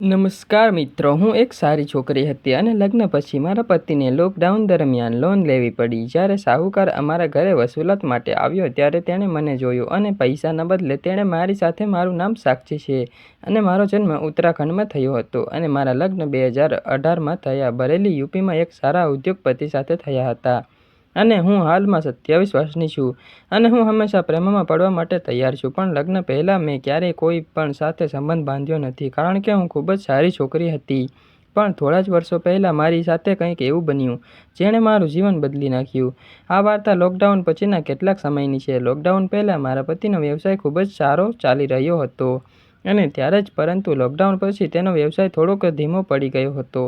નમસ્કાર મિત્રો, હું એક સારી છોકરી હતી અને લગ્ન પછી મારા પતિને લોકડાઉન દરમિયાન લોન લેવી પડી. જ્યારે સાહુકાર અમારા ઘરે વસૂલાત માટે આવ્યો ત્યારે તેણે મને જોયું અને પૈસાના બદલે તેણે મારી સાથે મારું નામ સાક્ષી છે અને મારો જન્મ ઉત્તરાખંડમાં થયો હતો અને મારા લગ્ન બે હજાર અઢારમાં થયા. બરેલી યુપીમાં એક સારા ઉદ્યોગપતિ સાથે થયા હતા. અને હું હાલમાં સત્યાવીસ વર્ષની છું અને હું હંમેશા પ્રેમમાં પડવા માટે તૈયાર છું. પણ લગ્ન પહેલાં મેં ક્યારેય કોઈ પણ સાથે સંબંધ બાંધ્યો નથી, કારણ કે હું ખૂબ જ સારી છોકરી હતી. પણ થોડા જ વર્ષો પહેલાં મારી સાથે કંઈક એવું બન્યું, જેણે મારું જીવન બદલી નાખ્યું. આ વાર્તા લોકડાઉન પછીના કેટલાક સમયની છે. લોકડાઉન પહેલાં મારા પતિનો વ્યવસાય ખૂબ જ સારો ચાલી રહ્યો હતો અને ત્યારે જ, પરંતુ લોકડાઉન પછી તેનો વ્યવસાય થોડોક ધીમો પડી ગયો હતો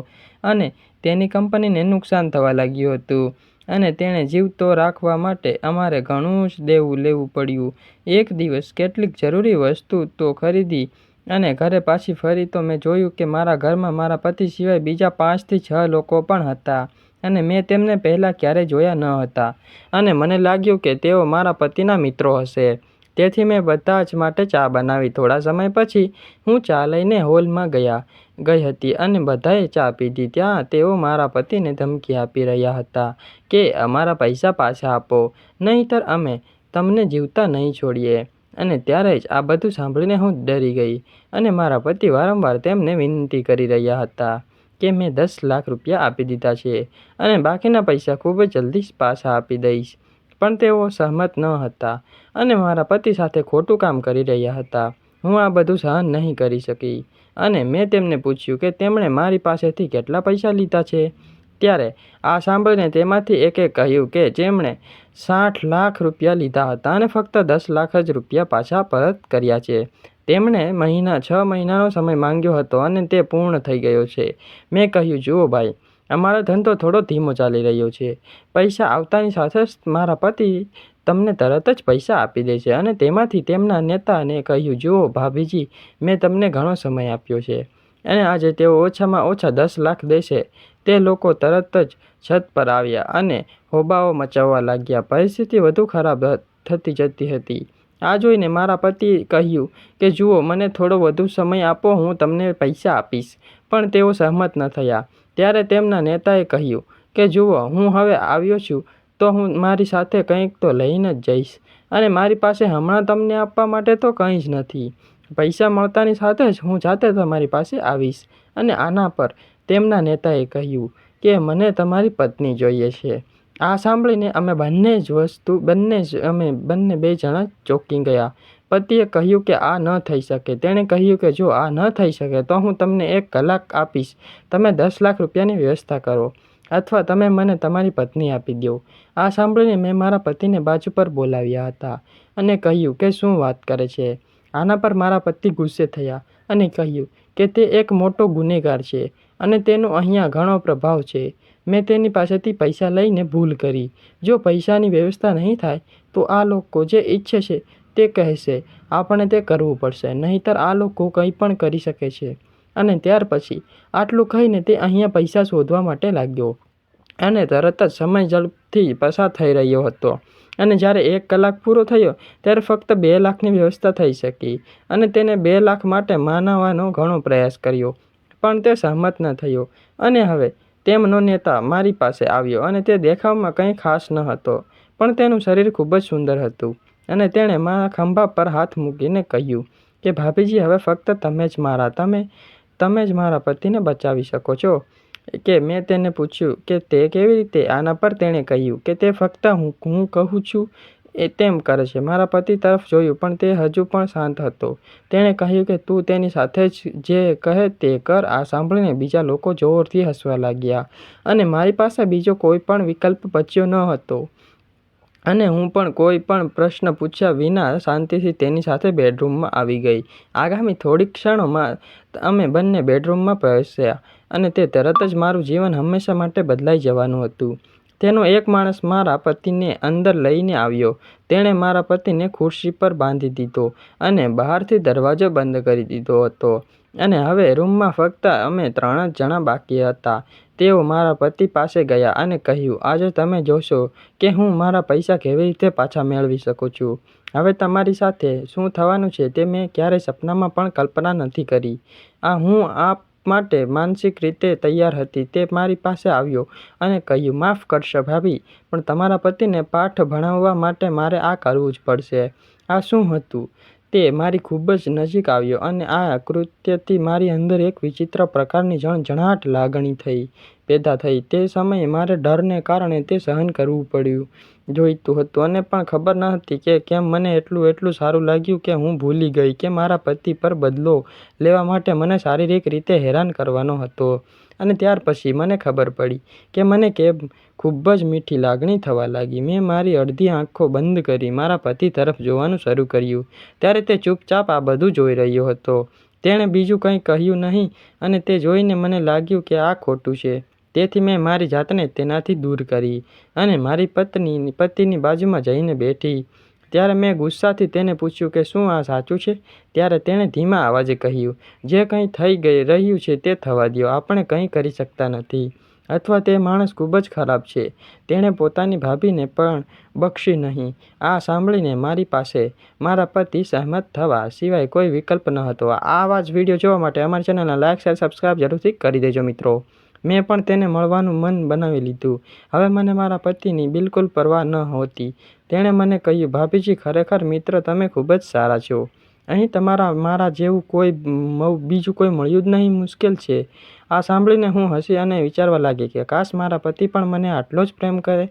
અને તેની કંપનીને નુકસાન થવા લાગ્યું હતું. અને તેણે જીવતો રાખવા માટે અમારે ઘણું જ દેવું લેવું પડ્યું. એક દિવસ કેટલીક જરૂરી વસ્તુ તો ખરીદી અને ઘરે પાછી ફરી તો મેં જોયું કે મારા ઘરમાં મારા પતિ સિવાય બીજા પાંચથી છ લોકો પણ હતા અને મેં તેમને પહેલાં ક્યારેય જોયા ન હતા. અને મને લાગ્યું કે તેઓ મારા પતિના મિત્રો હશે. તેથી મેં બધા જ માટે ચા બનાવી. થોડા સમય પછી હું ચા લઈને હોલમાં ગયા. ગઈ હતી અને બધાએ ચા પીધી. ત્યાં તેઓ મારા પતિને ધમકી આપી રહ્યા હતા કે અમારા પૈસા પાછા આપો, નહીંતર અમે તમને જીવતા નહીં છોડીએ. અને ત્યારે જ આ બધું સાંભળીને હું ડરી ગઈ અને મારા પતિ વારંવાર તેમને વિનંતી કરી રહ્યા હતા કે મેં દસ લાખ રૂપિયા આપી દીધા છે અને બાકીના પૈસા ખૂબ જ જલ્દી પાછા આપી દઈશ. પણ તેઓ સહમત ન હતા અને મારા પતિ સાથે ખોટું કામ કરી રહ્યા હતા. હું આ બધું સહન નહીં કરી શકી અને મેં તેમને પૂછ્યું કે તેમણે મારી પાસેથી કેટલા પૈસા લીધા છે? ત્યારે આ સાંભળીને તેમાંથી એકે કહ્યું કે જેમણે સાઠ લાખ રૂપિયા લીધા હતા અને ફક્ત દસ લાખ જ રૂપિયા પાછા પરત કર્યા છે. તેમણે મહિના છ મહિનાનો સમય માંગ્યો હતો અને તે પૂર્ણ થઈ ગયો છે. મેં કહ્યું, જુઓ ભાઈ અમારો ધંધો થોડો ધીમો ચાલી રહ્યો છે. પૈસા આવતાની સાથે જ મારા પતિ તમને તરત જ પૈસા આપી દે છે અને તેમાંથી તેમના નેતાને કહ્યું, જુઓ ભાભીજી, મેં તમને ઘણો સમય આપ્યો છે અને આજે તેઓ ઓછામાં ઓછા દસ લાખ દેશે. તે લોકો તરત જ છત પર આવ્યા અને હોબાઓ મચાવવા લાગ્યા. પરિસ્થિતિ વધુ ખરાબ થતી જતી હતી. આ જોઈને મારા પતિએ કહ્યું કે, જુઓ, મને થોડો વધુ સમય આપો, હું તમને પૈસા આપીશ. પણ તેઓ સહમત ન થયા. ત્યારે તેમના નેતાએ કહ્યું કે, જુઓ, હું હવે આવ્યો છું, તો હું મારી સાથે કંઈક તો લઈને જ જઈશ અને મારી પાસે હમણાં તમને આપવા માટે તો કંઈ જ નથી. પૈસા મળતાની સાથે જ હું જાતે તમારી પાસે આવીશ. અને આના પર તેમના નેતાએ કહ્યું કે, મને તમારી પત્ની જોઈએ છે. આ સાંભળીને અમે બંને જ વસ્તુ, બંને જ અમે, બંને બે જણા ચોંકી ગયા. પતિએ કહ્યું કે આ ન થઈ શકે. તેણે કહ્યું કે જો આ ન થઈ શકે, તો હું તમને એક કલાક આપીશ. તમે દસ લાખ રૂપિયાની વ્યવસ્થા કરો અથવા તમે મને તમારી પત્ની આપી દો. આ સાંભળીને મેં મારા પતિને બાજુ પર બોલાવ્યા હતા અને કહ્યું કે શું વાત કરે છે? આના પર મારા પતિ ગુસ્સે થયા અને કહ્યું કે તે એક મોટો ગુનેગાર છે અને તેનો અહીંયા ઘણો પ્રભાવ છે. મેં તેની પાસેથી પૈસા લઈને ભૂલ કરી. જો પૈસાની વ્યવસ્થા નહીં થાય, તો આ લોકો જે ઈચ્છે છે તે કહેશે, આપણે તે કરવું પડશે, નહીંતર આ લોકો કંઈ પણ કરી શકે છે. અને ત્યાર પછી આટલું કહીને તે અહીંયા પૈસા શોધવા માટે લાગ્યો અને તરત જ સમય ઝડપથી પસાર થઈ રહ્યો હતો. અને જ્યારે એક કલાક પૂરો થયો, ત્યારે ફક્ત બે લાખની વ્યવસ્થા થઈ શકી અને તેને બે લાખ માટે માનવાનો ઘણો પ્રયાસ કર્યો. પણ તે સહમત ન થયો. અને હવે તેમનો નેતા મારી પાસે આવ્યો અને તે દેખાવમાં કંઈ ખાસ ન હતો, પણ તેનું શરીર ખૂબ જ સુંદર હતું. અને તેણે મારા ખંભા પર હાથ મૂકીને કહ્યું કે, ભાભીજી, હવે ફક્ત તમે જ મારા, તમે તમે જ મારા પતિને બચાવી શકો છો. કે મેં તેને પૂછ્યું કે, તે કેવી રીતે? આના પર તેણે કહ્યું કે, તે ફક્ત હું હું કહું છું, એ તેમ કરે છે. મારા પતિ તરફ જોયું, પણ તે હજુ પણ શાંત હતો. તેણે કહ્યું કે, તું તેની સાથે જ જે કહે તે કર. આ સાંભળીને બીજા લોકો જોરથી હસવા લાગ્યા અને મારી પાસે બીજો કોઈ પણ વિકલ્પ બચ્યો ન હતો. અને હું પણ કોઈ પણ પ્રશ્ન પૂછ્યા વિના શાંતિથી તેની સાથે બેડરૂમમાં આવી ગઈ. આગામી થોડીક ક્ષણોમાં અમે બંને બેડરૂમમાં પ્રવેશ્યા અને તે તરત જ મારું જીવન હંમેશા માટે બદલાઈ જવાનું હતું. તેનો એક માણસ મારા પતિને અંદર લઈને આવ્યો. તેણે મારા પતિને ખુરશી પર બાંધી દીધો અને બહારથી દરવાજો બંધ કરી દીધો હતો. અને હવે રૂમમાં ફક્ત અમે ત્રણ જ જણા બાકી હતા. તેઓ મારા પતિ પાસે ગયા અને કહ્યું, આજે તમે જોશો કે હું મારા પૈસા કેવી રીતે પાછા મેળવી શકું છું. હવે તમારી સાથે શું થવાનું છે તે મેં ક્યારેય સપનામાં પણ કલ્પના નથી કરી. આ હું આપ માટે માનસિક રીતે તૈયાર હતી. તે મારી પાસે આવ્યો અને કહ્યું, માફ કરશો ભાભી, પણ તમારા પતિને પાઠ ભણાવવા માટે મારે આ કરવું જ પડશે. આ શું હતું? તે મારી ખૂબ જ નજીક આવ્યો અને આ કૃત્યથી મારી અંદર એક વિચિત્ર પ્રકારની ઝણઝણાટ લાગણી થઈ, પેદા થઈ. તે સમયે મારે ડરને કારણે તે સહન કરવું પડ્યું, જોઈતું હતું અને પણ ખબર ન હતી કે કેમ મને એટલું એટલું સારું લાગ્યું કે હું ભૂલી ગઈ કે મારા પતિ પર બદલો લેવા માટે મને શારીરિક રીતે હેરાન કરવાનો હતો. અને ત્યાર પછી મને ખબર પડી કે મને કેબ ખૂબ જ મીઠી લાગણી થવા લાગી. મેં મારી અડધી આંખો બંધ કરી મારા પતિ તરફ જોવાનું શરૂ કર્યું. ત્યારે તે ચૂપચાપ આ બધું જોઈ રહ્યો હતો. તેણે બીજું કંઈ કહ્યું નહીં અને તે જોઈને મને લાગ્યું કે આ ખોટું છે. તેથી મેં મારી જાતને તેનાથી દૂર કરી અને મારી પત્ની, પતિની બાજુમાં જઈને બેઠી. ત્યારે મેં ગુસ્સાથી તેને પૂછ્યું કે શું આ સાચું છે? ત્યારે તેણે ધીમા અવાજે કહ્યું, જે કંઈ થઈ ગઈ રહ્યું છે તે થવા દો. આપણે કંઈ કરી શકતા નથી. અથવા તે માણસ ખૂબ જ ખરાબ છે. તેણે પોતાની ભાભીને પણ બક્ષી નહીં. આ સાંભળીને મારી પાસે મારા પતિ સહમત થવા સિવાય કોઈ વિકલ્પ ન હતો. આવા જ વીડિયો જોવા માટે અમારી ચેનલને લાઇક, શેર, સબસ્ક્રાઇબ જરૂરથી કરી દેજો મિત્રો. મેં પણ તેને મળવાનું મન બનાવી લીધું. હવે મને મારા પતિની બિલકુલ પરવા નહોતી. તેણે મને કહ્યું, ભાભીજી, ખરેખર મિત્ર તમે ખૂબ જ સારા છો. અહીં તમારા મારા જેવું કોઈ બીજું કોઈ મળ્યું જ નહીં મુશ્કેલ છે. આ સાંભળીને હું હસી અને વિચારવા લાગી કે કાશ મારા પતિ પણ મને આટલો જ પ્રેમ કરે.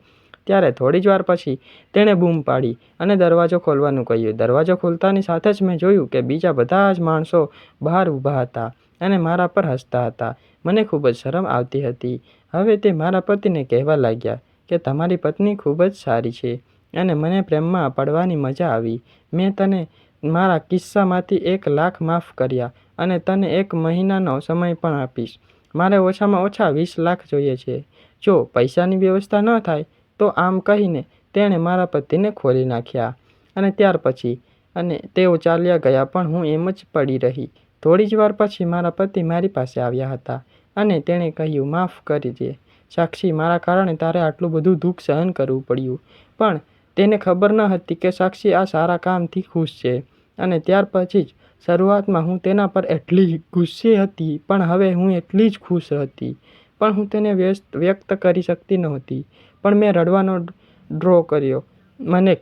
ત્યારે થોડી જ વાર પછી તેણે બૂમ પાડી અને દરવાજો ખોલવાનું કહ્યું. દરવાજો ખોલતાની સાથે જ મેં જોયું કે બીજા બધા જ માણસો બહાર ઊભા હતા અને મારા પર હસતા હતા. મને ખૂબ જ શરમ આવતી હતી. હવે તે મારા પતિને કહેવા લાગ્યા કે તમારી પત્ની ખૂબ જ સારી છે અને મને પ્રેમમાં પડવાની મજા આવી. મેં તને મારા કિસ્સામાંથી એક લાખ માફ કર્યા અને તને એક મહિનાનો સમય પણ આપીશ. મારે ઓછામાં ઓછા વીસ લાખ જોઈએ છે. જો પૈસાની વ્યવસ્થા ન થાય, તો આમ કહીને તેણે મારા પતિને ખોલી નાખ્યા. અને ત્યાર પછી અને તેઓ ચાલ્યા ગયા પણ હું એમ જ પડી રહી. થોડી જ વાર પછી મારા પતિ મારી પાસે આવ્યા હતા અને તેણે કહ્યું, માફ કરી દે સાક્ષી, મારા કારણે તારે આટલું બધું દુઃખ સહન કરવું પડ્યું. પણ તેને ખબર ન હતી કે સાક્ષી આ સારા કામથી ખુશ છે. અને ત્યાર પછી જ શરૂઆતમાં હું તેના પર એટલી ગુસ્સે હતી પણ હવે હું એટલી જ ખુશ હતી. પણ હું તેને વ્યસ્ત વ્યક્ત કરી શકતી નહોતી. પણ મેં રડવાનો ડ્રો કર્યો. મને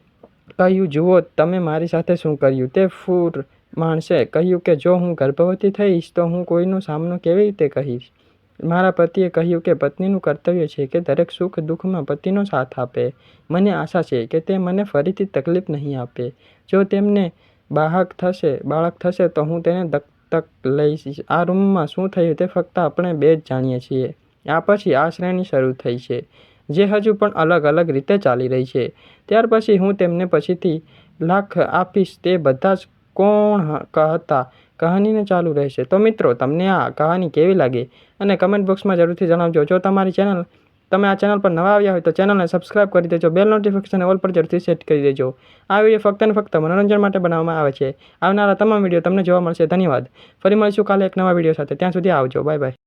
કહ્યું, જુઓ તમે મારી સાથે શું કર્યું. તે ફૂર માણસે કહ્યું કે જો હું ગર્ભવતી થઈશ, તો હું કોઈનો સામનો કેવી રીતે કહીશ મારા પતિએ કહ્યું કે પત્નીનું કર્તવ્ય છે કે દરેક સુખ દુઃખમાં પતિનો સાથ આપે. મને આશા છે કે તે મને ફરીથી તકલીફ નહીં આપે. જો તેમને બાળક થશે બાળક થશે, તો હું તેને દત્તક લઈશ. આ રૂમમાં શું થયું તે ફક્ત આપણે બે જ જાણીએ છીએ. આ પછી આ શ્રેણી શરૂ થઈ છે, જે હજુ પણ અલગ અલગ રીતે ચાલી રહી છે. ત્યાર પછી હું તેમને પછીથી લાખ આપીશ તે બધા જ કોણ હતા કહાનીને ચાલુ રહેશે. તો મિત્રો, તમને આ કહાની કેવી લાગી અને કમેન્ટ બોક્સમાં જરૂરથી જણાવજો. જો તમારી ચેનલ તમે આ ચેનલ પર નવા આવ્યા હોય તો ચેનલને સબસ્ક્રાઇબ કરી દેજો. બેલ નોટિફિકેશન ઓલ પર જરૂરથી સેટ કરી દેજો. આ વીડિયો ફક્ત અને ફક્ત મનોરંજન માટે બનાવવામાં આવે છે. આવનારા તમામ વીડિયો તમને જોવા મળશે. ધન્યવાદ. ફરી મળીશું કાલે એક નવા વીડિયો સાથે. ત્યાં સુધી આવજો. Bye bye.